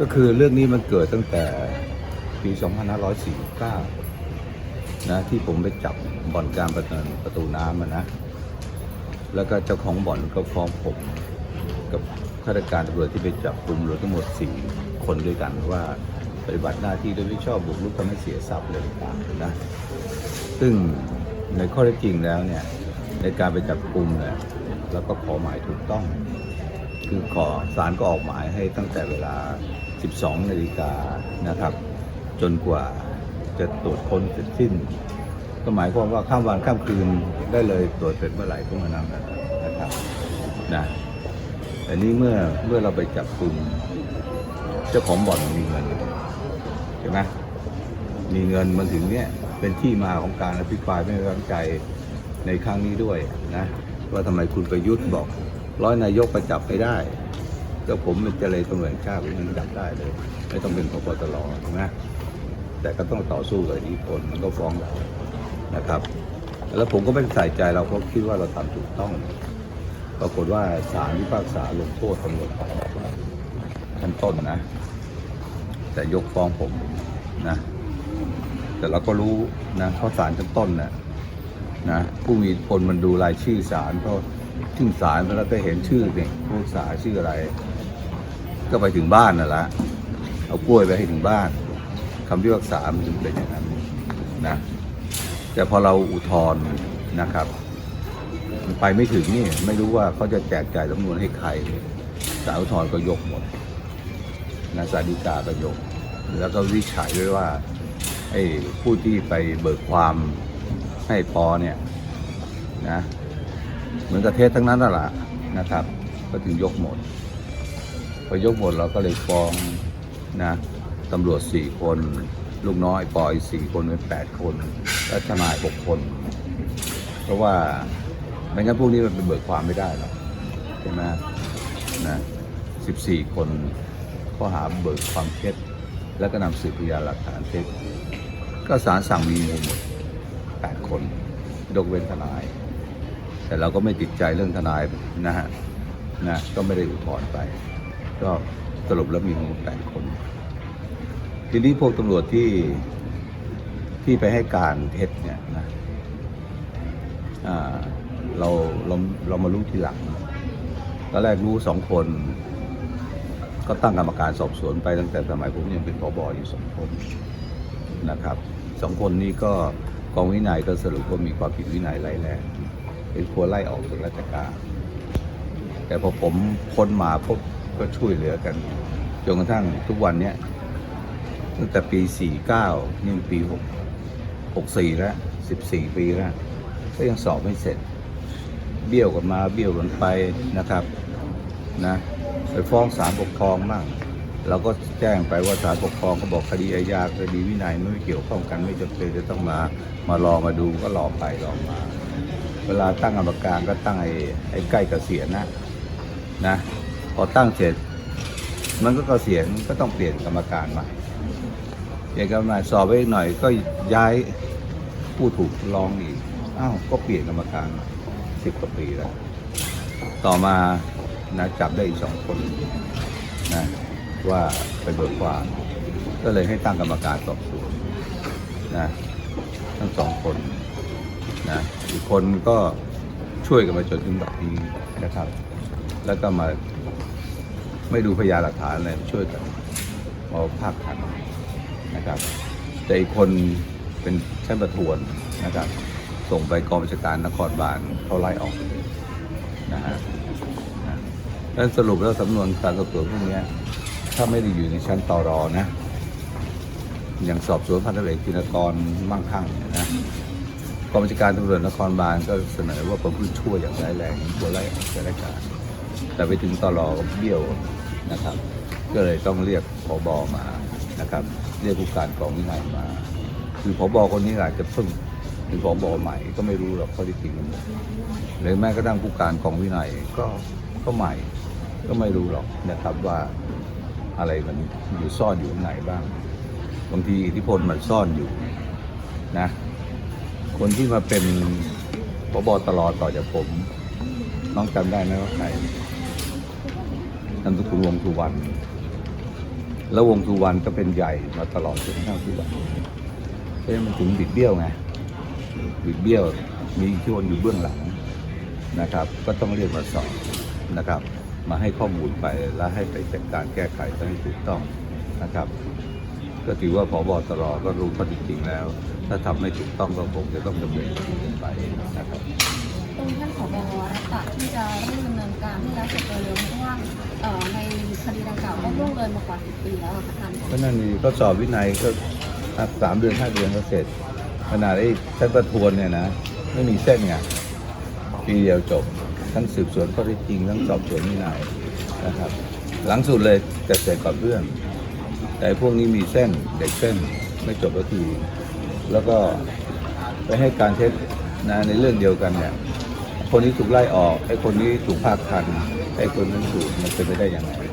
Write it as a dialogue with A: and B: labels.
A: ก็คือเรื่องนี้มันเกิดตั้งแต่ปี 2549 นะ ที่ผมไปจับบ่อนการประตูประตูน้ำนะ แล้วก็เจ้าของบ่อนก็ฟ้องผมกับข้าราชการตำรวจที่ไปจับกลุ่มรวมทั้งหมด 4 คนด้วยกันว่าปฏิบัติหน้าที่โดยไม่ชอบบุกรุกทำให้เสียทรัพย์เลยต่างๆนะ ซึ่งในข้อเท็จจริงแล้วเนี่ยในการไปจับกลุ่มเนี่ยแล้วก็ขอหมายถูกต้อง คือขอศาลก็ออกหมายให้ตั้งแต่เวลา 12นาฬิกานะครับ จนกว่าจะตรวจค้นเสร็จสิ้น ก็หมายความว่าข้ามวันข้ามคืนได้เลยตรวจเสร็จเมื่อไหร่ก็มานำนะครับนะแต่นี้เมื่อเมื่อเราไปจับกลุ่มเจ้าของบ่อนมีเงินใช่ไหมมีเงินมันถึงเนี่ยเป็นที่มาของการอภิปรายไม่ไว้วางใจในครั้งนี้ด้วยนะว่าทำไมคุณประยุทธ์บอกร้อยนายกไปจับไม่ได้ ก็ผมเป็นเจรตำรวจชาติผมยังจับได้เลย ไม่ต้องเป็นพบตรถูกไหมแต่ก็ต้องต่อสู้กับอิทธิพลมันก็ฟ้องเรานะครับ แล้วผมก็ไม่ใส่ใจเราเพราะคิดว่าเราทำถูกต้อง ปรากฏว่าศาลพิพากษาลงโทษตำรวจชั้นต้นนะ แต่ยกฟ้องผมนะ แต่เราก็รู้นะเพราะศาลชั้นต้นนะนะผู้มีอิทธิพลมันดูรายชื่อศาลเพราะชื่อศาลแล้วก็เห็นชื่อเนี่ยผู้พิพากษาชื่ออะไร ก็ไปถึงบ้านน่ะละเอากล้วยไปให้ถึงบ้านคำพิพากษามันถึงเป็นอย่างนั้นนะแต่พอเราอุทธรณ์นะครับไปไม่ถึงนี่ไม่รู้ว่าเขาจะแจกจ่ายจำนวนให้ใครศาลอุทธรณ์ก็ยกหมดนะศาลฎีกาก็ยก แล้วก็วิจัยด้วยว่าไอ้ผู้ที่ไปเบิกความให้ปอเนี่ยนะเหมือนกับเทศทั้งนั้นน่ะแหละนะครับ ก็ถึงยกหมด ยกหมดเราก็เลยฟ้องนะตำรวจสี่คน ลูกน้อยปอยสี่คนเป็นแปดคนและทนายหกคน เพราะว่าไม่งั้นพวกนี้มันเป็นเบิกความไม่ได้หรอกใช่ไหมนะสิบสี่คนข้อหาเบิกความเท็จแล้วก็นำสืบพยานหลักฐานเท็จก็ศาลสั่งมีมูลหมดแปดคนยกเว้นทนาย แต่เราก็ไม่ติดใจเรื่องทนายนะฮะนะก็ไม่ได้อุทธรณ์ไป ก็สรุปแล้วมีมูลแปดคน ทีนี้พวกตำรวจที่ที่ไปให้การเท็จเนี่ยนะเราเราเรามารู้ทีหลังตอนแรกรู้สองคน ก็ตั้งกรรมการสอบสวนไปตั้งแต่สมัยผมยังเป็นผบอยู่สองคนนะครับสองคนนี้ก็กองวินัยก็สรุปว่ามีความผิดวินัยร้ายแรงเป็นควรไล่ออกจากราชการ แต่พอผมพ้นมาพบ ก็ช่วยเหลือกันจนกระทั่งทุกวันเนี้ยตั้งแต่ปี 49 นี่ปี6 64 แล้ว 14 ปีแล้ว ก็ยังสอบไม่เสร็จ เบี้ยวกันมาเบี้ยวกันไปนะครับนะไปฟ้องศาลปกครองมั่งเราก็แจ้งไปว่าศาลปกครองก็บอกคดีอาญาคดีวินัยไม่เกี่ยวข้องกันไม่จำเป็นจะต้องมามารอมาดูก็รอไปรอมา เวลาตั้งกรรมการก็ตั้งไอ้ไอ้ใกล้เกษียณนะนะ พอตั้งเสร็จ มันก็เกษียณก็ต้องเปลี่ยนกรรมการใหม่เปลี่ยนกรรมการสอบไปอีกหน่อยก็ย้ายผู้ถูกร้องอีกอ้าวก็เปลี่ยนกรรมการสิบกว่าปีแล้ว ต่อมานะจับได้อีกสองคนนะว่าไปเบิกความ ก็เลยให้ตั้งกรรมการสอบสวนนะทั้งสองคนนะอีกคนก็ช่วยกันมาจนถึงแบบนี้นะครับ แล้วก็มาไม่ดูพยานหลักฐานอะไรช่วยกันมาภาคทันนะครับ แต่อีกคนเป็นชั้นประทวนนะครับ ส่งไปกองบัญชาการนครบาลเขาไล่ออกนะฮะนั้นสรุปแล้วสำนวนการสอบสวนพวกนี้ถ้าไม่ได้อยู่ในชั้นต่อรอนะอย่างสอบสวนพันตำรวจเอกธินกรมั่งคั่งเนี่ยนะกองบัญชาการตำรวจนครบาลก็เสนอว่าประพฤติชั่วอย่างร้ายแรงควรไล่ออกจากราชการ แต่ไปถึงตลอเบี้ยวนะครับ ก็เลยต้องเรียกผบมานะครับ เรียกผู้การกองวินัยมา คือผบคนนี้อาจจะเพิ่งเป็นผบใหม่ก็ไม่รู้หรอกข้อที่จริงทั้งหรือแม้กระทั่งผู้การกองวินัยก็ก็ใหม่ ก็ไม่รู้หรอกนะครับว่าอะไรมันอยู่ซ่อนอยู่ไหนบ้าง บางทีอิทธิพลมันซ่อนอยู่นะ คนที่มาเป็นพบตรต่อจากผม น้องจำได้ไหมว่าใคร นามสกุลวงสุวรรณแล้ววงสุวรรณก็เป็นใหญ่มาตลอดจนกระทั่งทุกวันเอ๊ะมันถึงบิดเบี้ยวไงบิดเบี้ยวมีอิทธิพลอยู่เบื้องหลังนะครับ ก็ต้องเรียกมาสอบนะครับ มาให้ข้อมูลไปและให้ไปจัดการแก้ไขให้ถูกต้องนะครับ ก็ถือว่าพบตรก็รู้ข้อจริงแล้ว ถ้าทำไม่ถูกต้องก็คงจะต้องดำเนินคดีกันไปนะครับ
B: ตรงท่านขอบอรักษาที่จะเร่งดำเนินการให้แล้วเสร็จเร็ว ในคดีดังกล่าวก็ล่วงเลยมากว่า10ปีแล้วอะค่ะท่าน
A: ก็นั่นนี่ก็สอบวินัยก็สามเดือนห้าเดือนก็เสร็จ ขนาดไอ้ชั้นประทวนเนี่ยนะ ไม่มีเส้นไงปีเดียวจบ ทั้งสืบสวนข้อเท็จจริง ทั้งสอบสวนวินัยนะครับ หลังสุดเลยจะเสร็จก่อนเพื่อน แต่พวกนี้มีเส้นเด็กเส้นไม่จบสักทีแล้วก็ไปให้การเท็จนะในเรื่องเดียวกันเนี่ยคนนี้ถูกไล่ออกไอ้คนนี้ถูกภาคทัน ไอ้คนนั้นถูกมันเป็นไปได้อย่างไร